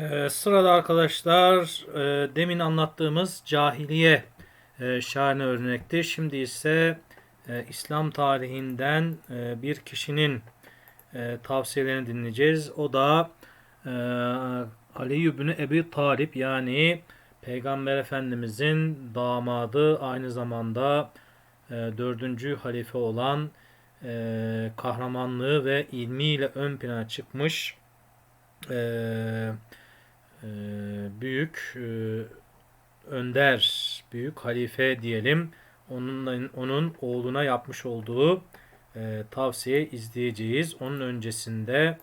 Ee, sırada arkadaşlar e, demin anlattığımız cahiliye e, şahane örnekti. Şimdi ise e, İslam tarihinden e, bir kişinin e, tavsiyelerini dinleyeceğiz. O da e, Ali ibn Ebi Talip yani Peygamber Efendimizin damadı aynı zamanda e, dördüncü halife olan e, kahramanlığı ve ilmiyle ön plana çıkmış e, e, büyük e, önder, büyük halife diyelim. Onun onun oğluna yapmış olduğu e, tavsiye izleyeceğiz. Onun öncesinde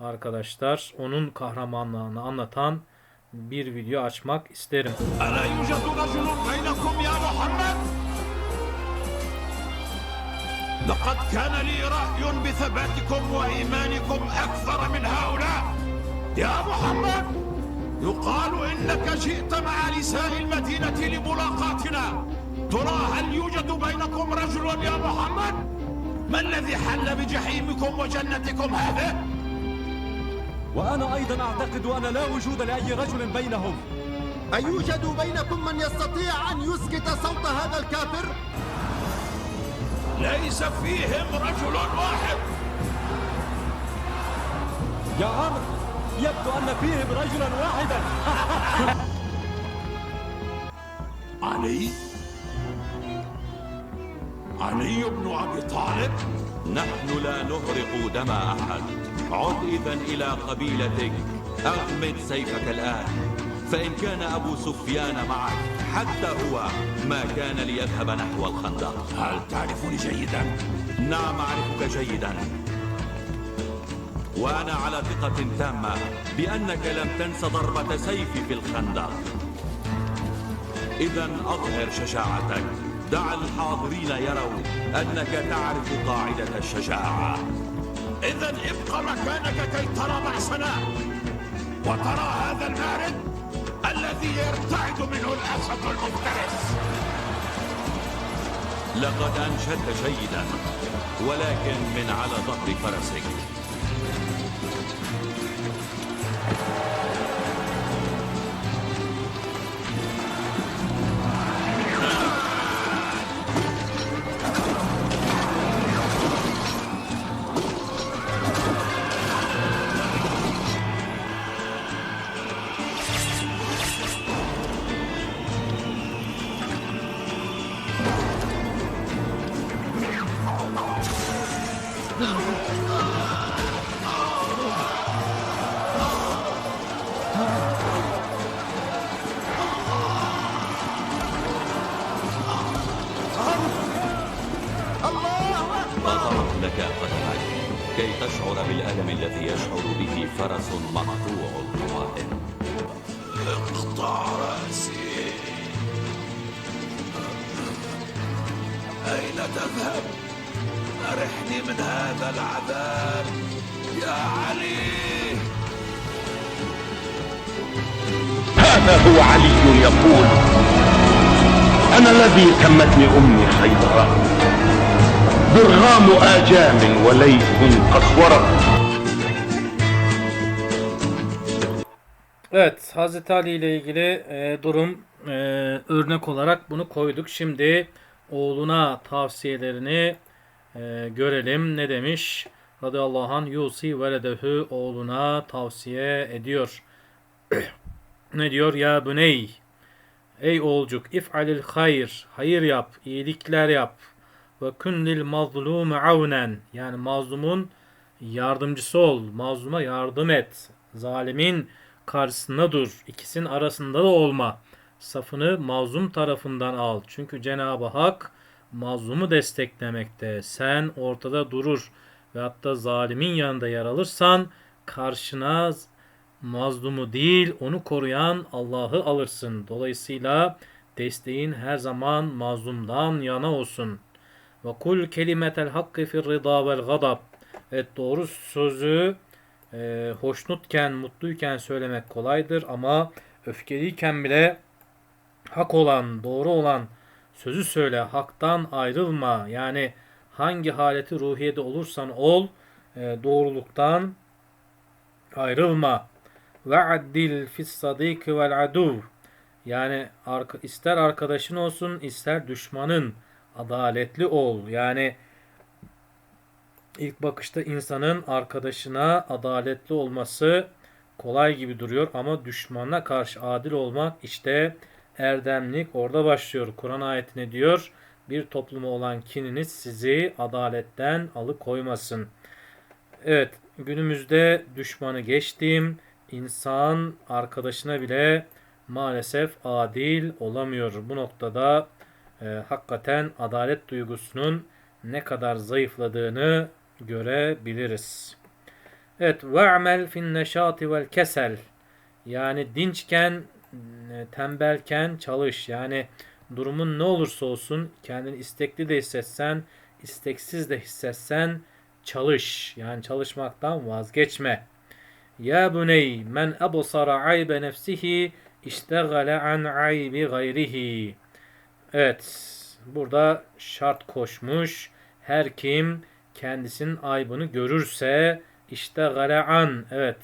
arkadaşlar onun kahramanlığını anlatan bir video açmak isterim. ألا يوجد رجل بينكم يا محمد؟ لقد كان لي رأي بثباتكم وإيمانكم أكثر من هؤلاء يا محمد يقال إنك جئت مع نساء المدينة لملاقاتنا ترى هل يوجد بينكم رجل يا محمد؟ ما الذي حل بجحيمكم وجنتكم هذه؟ وأنا أيضا أعتقد أن لا وجود لأي رجل بينهم أيوجد بينكم من يستطيع أن يسكت صوت هذا الكافر؟ ليس فيهم رجل واحد يا عمرو يبدو أن فيهم رجلا واحدا. علي؟ علي بن أبي طالب؟ نحن لا نهرق دم أحد. عد إذا إلى قبيلتك. أغمد سيفك الآن. فإن كان أبو سفيان معك حتى هو ما كان ليذهب نحو الخندق. هل تعرفني جيدا؟ نعم أعرفك جيدا. وأنا على ثقة تامة بأنك لم تنس ضربة سيفي في الخندق. إذا أظهر شجاعتك. دع الحاضرين يروا أنك تعرف قاعدة الشجاعة. اذا ابق مكانك كي ترى بأسنا. وترى هذا المارد الذي يرتعد منه الأسد المفترس. لقد أنشدت جيدا ولكن من على ظهر فرسك. بالألم الذي يشعر به فرس مقطوع القوائم اقطع رأسي. أين تذهب؟ أرحني من هذا العذاب. يا علي! هذا هو علي يقول. أنا الذي سمتني أمي خيبرا برغام آجام وليث قسورة Evet, Hazreti Ali ile ilgili e, durum e, örnek olarak bunu koyduk. Şimdi oğluna tavsiyelerini e, görelim. Ne demiş? Radıyallahu anh Yusi veledehu oğluna tavsiye ediyor. ne diyor? Ya büney Ey oğulcuk if'alil hayır hayır yap, iyilikler yap. Ve künnil mazlumu avnen yani mazlumun yardımcısı ol. Mazluma yardım et. Zalimin karşısında dur. İkisinin arasında da olma. Safını mazlum tarafından al. Çünkü Cenab-ı Hak mazlumu desteklemekte. Sen ortada durur ve hatta zalimin yanında yer alırsan karşına mazlumu değil onu koruyan Allah'ı alırsın. Dolayısıyla desteğin her zaman mazlumdan yana olsun. Ve kul kelimetel hakkı fir rıda vel gadab. Evet doğru sözü e, hoşnutken, mutluyken söylemek kolaydır ama öfkeliyken bile hak olan, doğru olan sözü söyle, haktan ayrılma. Yani hangi haleti ruhiyede olursan ol, e, doğruluktan ayrılma. ve addil fis sadiki vel adu. Yani ister arkadaşın olsun ister düşmanın adaletli ol. Yani ilk bakışta insanın arkadaşına adaletli olması kolay gibi duruyor ama düşmanına karşı adil olmak işte erdemlik orada başlıyor. Kur'an ayetine diyor bir topluma olan kininiz sizi adaletten alıkoymasın. Evet günümüzde düşmanı geçtiğim insan arkadaşına bile maalesef adil olamıyor. Bu noktada e, hakikaten adalet duygusunun ne kadar zayıfladığını görebiliriz. Evet, ve'mel fin neşati vel kesel. Yani dinçken, e, tembelken çalış. Yani durumun ne olursa olsun kendini istekli de hissetsen, isteksiz de hissetsen çalış. Yani çalışmaktan vazgeçme. Ya buney men absara aybe nefsihi iştegale an aybi gayrihi. Evet, burada şart koşmuş. Her kim kendisinin aybını görürse işte an evet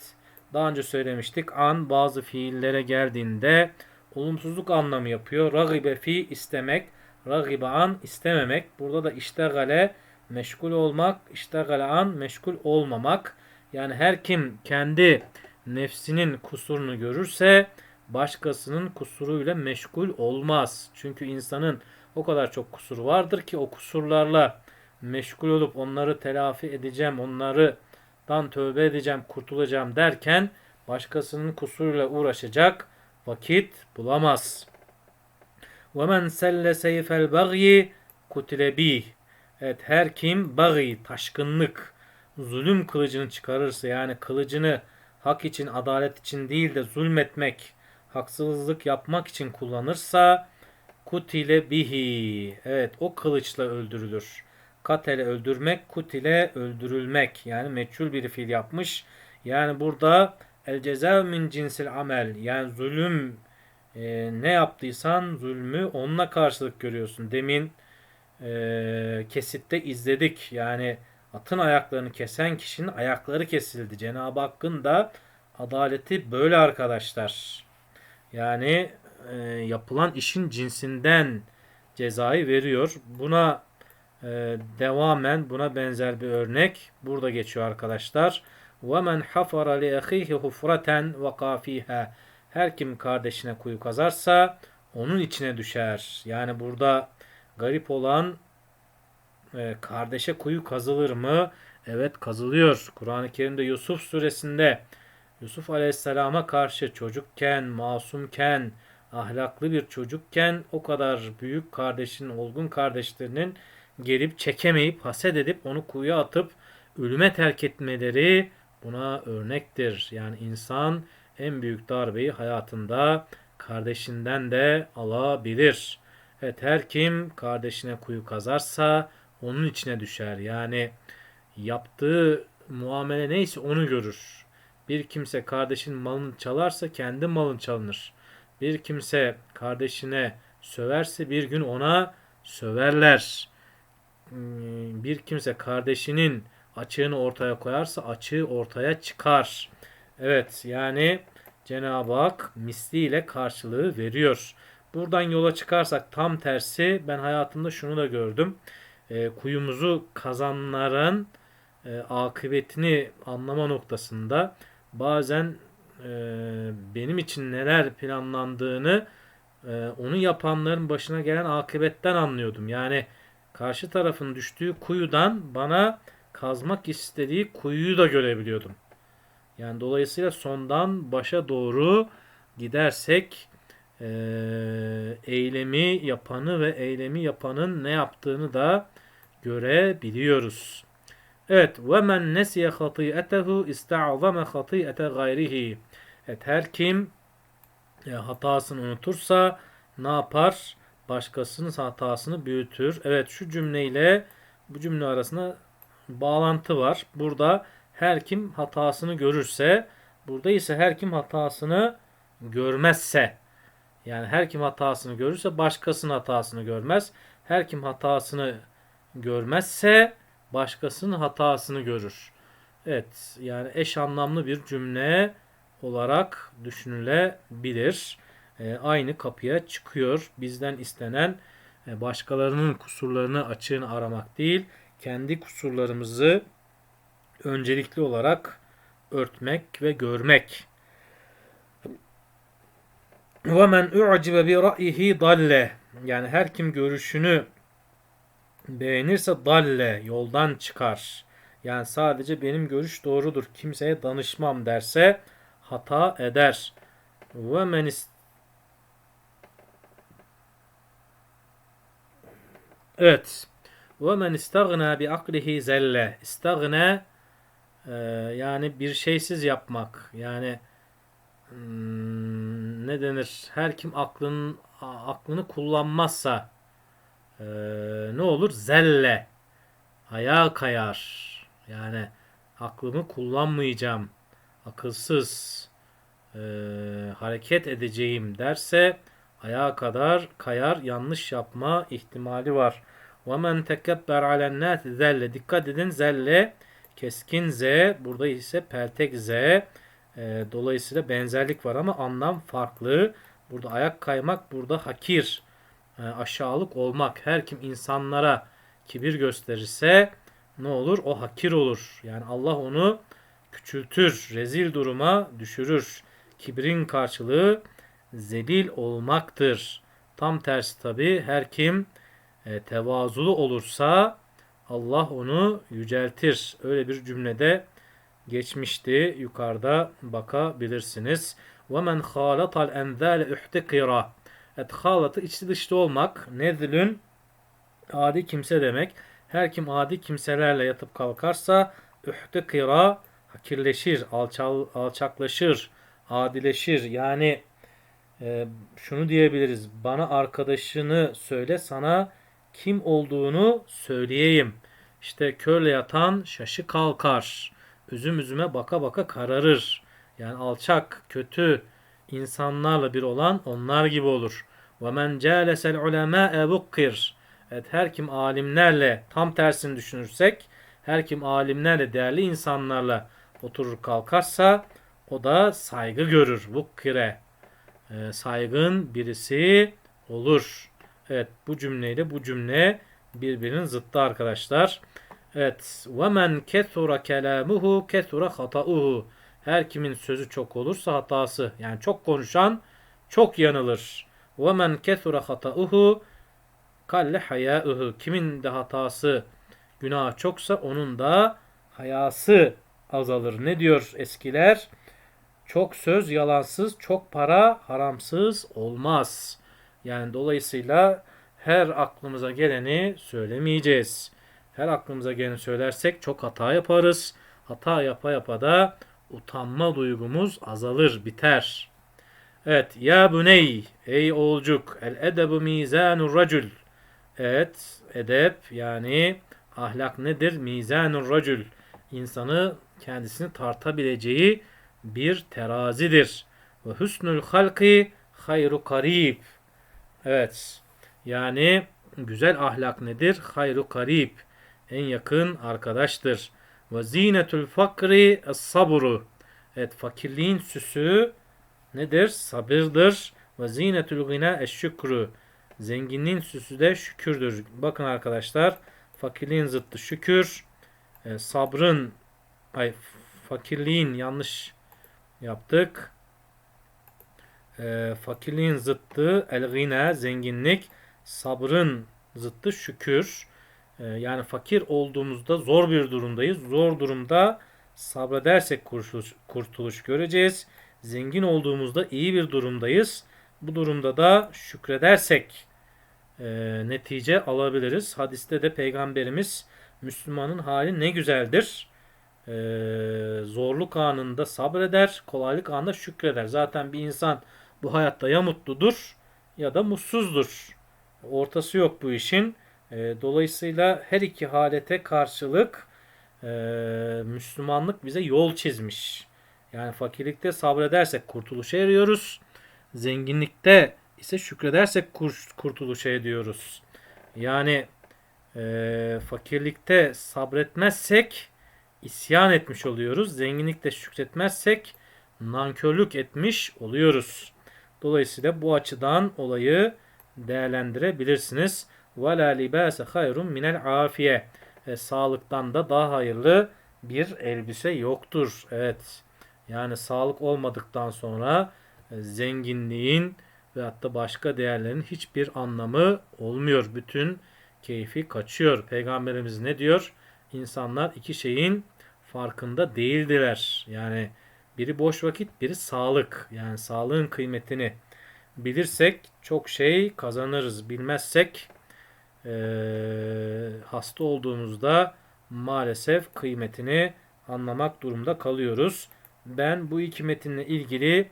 daha önce söylemiştik an bazı fiillere geldiğinde olumsuzluk anlamı yapıyor. Ragibe fi istemek, ragibe an istememek. Burada da iştegale meşgul olmak, iştegale an meşgul olmamak. Yani her kim kendi nefsinin kusurunu görürse başkasının kusuruyla meşgul olmaz. Çünkü insanın o kadar çok kusuru vardır ki o kusurlarla meşgul olup onları telafi edeceğim, onlardan tövbe edeceğim, kurtulacağım derken başkasının kusuruyla uğraşacak vakit bulamaz. وَمَنْ سَلَّ سَيْفَ الْبَغْيِ كُتِلَ بِهِ Evet her kim bagi, taşkınlık, zulüm kılıcını çıkarırsa yani kılıcını hak için, adalet için değil de zulmetmek, haksızlık yapmak için kullanırsa kutile bihi. Evet o kılıçla öldürülür. Katele öldürmek, kutile öldürülmek. Yani meçhul bir fiil yapmış. Yani burada el ceza min cinsil amel. Yani zulüm e, ne yaptıysan zulmü onunla karşılık görüyorsun. Demin e, kesitte izledik. Yani atın ayaklarını kesen kişinin ayakları kesildi. Cenab-ı Hakk'ın da adaleti böyle arkadaşlar. Yani e, yapılan işin cinsinden cezayı veriyor. Buna e, devamen buna benzer bir örnek burada geçiyor arkadaşlar. وَمَنْ حَفَرَ لِأَخِيهِ حُفْرَةً وَقَى ف۪يهَا Her kim kardeşine kuyu kazarsa onun içine düşer. Yani burada garip olan e, kardeşe kuyu kazılır mı? Evet kazılıyor. Kur'an-ı Kerim'de Yusuf suresinde Yusuf Aleyhisselam'a karşı çocukken, masumken, ahlaklı bir çocukken o kadar büyük kardeşinin, olgun kardeşlerinin gelip çekemeyip haset edip onu kuyuya atıp ölüme terk etmeleri buna örnektir. Yani insan en büyük darbeyi hayatında kardeşinden de alabilir. Evet her kim kardeşine kuyu kazarsa onun içine düşer. Yani yaptığı muamele neyse onu görür. Bir kimse kardeşin malını çalarsa kendi malın çalınır. Bir kimse kardeşine söverse bir gün ona söverler. Hmm, Bir kimse kardeşinin açığını ortaya koyarsa açığı ortaya çıkar. Evet yani Cenab-ı Hak misliyle karşılığı veriyor. Buradan yola çıkarsak tam tersi ben hayatımda şunu da gördüm. E, kuyumuzu kazanların e, akıbetini anlama noktasında bazen e, benim için neler planlandığını e, onu yapanların başına gelen akıbetten anlıyordum. Yani karşı tarafın düştüğü kuyudan bana kazmak istediği kuyuyu da görebiliyordum. Yani dolayısıyla sondan başa doğru gidersek e, eylemi yapanı ve eylemi yapanın ne yaptığını da görebiliyoruz. Evet ve men nesiye hatiyetehu ista'zame hatiyete gayrihi. Evet her kim e, hatasını unutursa ne yapar? Başkasının hatasını büyütür. Evet şu cümleyle bu cümle arasında bağlantı var. Burada her kim hatasını görürse, burada ise her kim hatasını görmezse. Yani her kim hatasını görürse başkasının hatasını görmez. Her kim hatasını görmezse başkasının hatasını görür. Evet yani eş anlamlı bir cümle olarak düşünülebilir. E, aynı kapıya çıkıyor. Bizden istenen e, başkalarının kusurlarını açığını aramak değil, kendi kusurlarımızı öncelikli olarak örtmek ve görmek. Ve men u'cibe bi ra'yihi dalle. Yani her kim görüşünü Beğenirse dalle yoldan çıkar. Yani sadece benim görüş doğrudur. Kimseye danışmam derse hata eder. Ve men Evet. Ve men istagna bi aklihi zelle. İstagna e, yani bir şeysiz yapmak. Yani hmm, ne denir? Her kim aklın aklını kullanmazsa e, ne olur? Zelle. Ayağa kayar. Yani aklımı kullanmayacağım. Akılsız e, hareket edeceğim derse ayağa kadar kayar yanlış yapma ihtimali var. وَمَنْ تَكَبَّرْ عَلَى النَّاسِ zelle. Dikkat edin zelle keskin z burada ise peltek z E, dolayısıyla benzerlik var ama anlam farklı. Burada ayak kaymak burada hakir e, aşağılık olmak. Her kim insanlara kibir gösterirse ne olur? O hakir olur. Yani Allah onu küçültür, rezil duruma düşürür. Kibrin karşılığı zelil olmaktır. Tam tersi tabi her kim e, tevazulu olursa Allah onu yüceltir. Öyle bir cümlede geçmişti. Yukarıda bakabilirsiniz. وَمَنْ خَالَطَ الْاَنْذَالَ اُحْتِقِرَ Evet, halatı içli dışlı olmak. Nezlün adi kimse demek. Her kim adi kimselerle yatıp kalkarsa ühtekira hakirleşir, alçal, alçaklaşır, adileşir. Yani e, şunu diyebiliriz. Bana arkadaşını söyle sana kim olduğunu söyleyeyim. İşte körle yatan şaşı kalkar. Üzüm üzüme baka baka kararır. Yani alçak, kötü insanlarla bir olan onlar gibi olur. Ve men celesel ulemâe bukkir. Evet her kim alimlerle tam tersini düşünürsek her kim alimlerle değerli insanlarla oturur kalkarsa o da saygı görür. Bukkire e, ee, saygın birisi olur. Evet bu cümleyle bu cümle birbirinin zıttı arkadaşlar. Evet. Ve men kesura kelamuhu kesura. Her kimin sözü çok olursa hatası. Yani çok konuşan çok yanılır. وَمَنْ كَثُرَ خَطَأُهُ kalle hayâ'ıhı. Kimin de hatası, günah çoksa onun da hayası azalır. Ne diyor eskiler? Çok söz yalansız, çok para haramsız olmaz. Yani dolayısıyla her aklımıza geleni söylemeyeceğiz. Her aklımıza geleni söylersek çok hata yaparız. Hata yapa yapa da utanma duygumuz azalır, biter. Evet, ya büney, ey oğulcuk, el edebu mizanur racül. Evet, edep yani ahlak nedir? Mizanur racül. İnsanı kendisini tartabileceği bir terazidir. Ve husnul halki hayru karib. Evet. Yani güzel ahlak nedir? Hayru karib. En yakın arkadaştır. Ve zinetul fakri sabru. Evet fakirliğin süsü nedir? Sabırdır. Ve zinetul gina eşşükrü. Zenginliğin süsü de şükürdür. Bakın arkadaşlar fakirliğin zıttı şükür. E, sabrın ay fakirliğin yanlış yaptık. E, fakirliğin zıttı el gina zenginlik. Sabrın zıttı şükür. E, yani fakir olduğumuzda zor bir durumdayız. Zor durumda sabredersek kurtuluş, kurtuluş göreceğiz. Zengin olduğumuzda iyi bir durumdayız. Bu durumda da şükredersek e, netice alabiliriz. Hadiste de Peygamberimiz Müslümanın hali ne güzeldir. E, zorluk anında sabreder, kolaylık anında şükreder. Zaten bir insan bu hayatta ya mutludur ya da mutsuzdur. Ortası yok bu işin. E, dolayısıyla her iki halete karşılık e, Müslümanlık bize yol çizmiş. Yani fakirlikte sabredersek kurtuluşa eriyoruz. Zenginlikte ise şükredersek kur- kurtuluşa ediyoruz. Yani e, fakirlikte sabretmezsek isyan etmiş oluyoruz. Zenginlikte şükretmezsek nankörlük etmiş oluyoruz. Dolayısıyla bu açıdan olayı değerlendirebilirsiniz. Ve la libase hayrun minel afiye. E, sağlıktan da daha hayırlı bir elbise yoktur. Evet. Yani sağlık olmadıktan sonra e, zenginliğin ve hatta başka değerlerin hiçbir anlamı olmuyor. Bütün keyfi kaçıyor. Peygamberimiz ne diyor? İnsanlar iki şeyin farkında değildiler. Yani biri boş vakit, biri sağlık. Yani sağlığın kıymetini bilirsek çok şey kazanırız. Bilmezsek eee, hasta olduğumuzda maalesef kıymetini anlamak durumda kalıyoruz. Ben bu iki metinle ilgili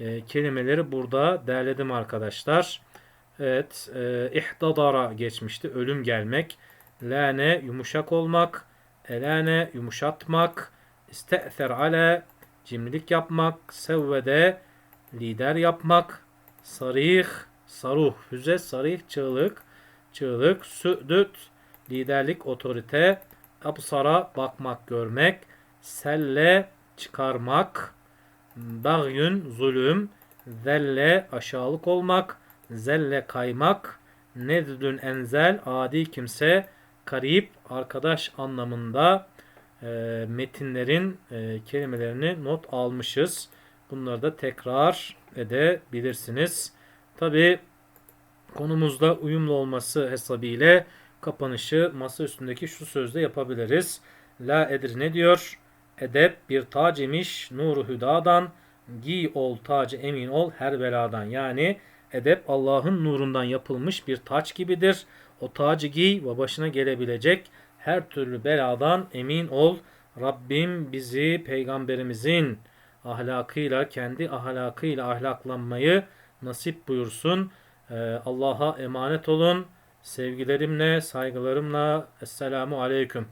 e, kelimeleri burada derledim arkadaşlar. Evet, e, ihtadara geçmişti. Ölüm gelmek. Lane yumuşak olmak. Elane yumuşatmak. İste'ther ale cimrilik yapmak. Sevvede lider yapmak. Sarih saruh füze sarih çığlık çığlık südüt liderlik otorite absara bakmak görmek selle çıkarmak Bagyün zulüm, zelle aşağılık olmak, zelle kaymak, neddün enzel adi kimse, karip arkadaş anlamında e, metinlerin e, kelimelerini not almışız. Bunları da tekrar edebilirsiniz. Tabi konumuzda uyumlu olması hesabıyla kapanışı masa üstündeki şu sözle yapabiliriz. La edir ne diyor? Edep bir tac imiş nuru hüdadan giy ol tacı emin ol her beladan. Yani edep Allah'ın nurundan yapılmış bir taç gibidir. O tacı giy ve başına gelebilecek her türlü beladan emin ol. Rabbim bizi peygamberimizin ahlakıyla kendi ahlakıyla ahlaklanmayı nasip buyursun. Ee, Allah'a emanet olun. Sevgilerimle, saygılarımla. Esselamu Aleyküm.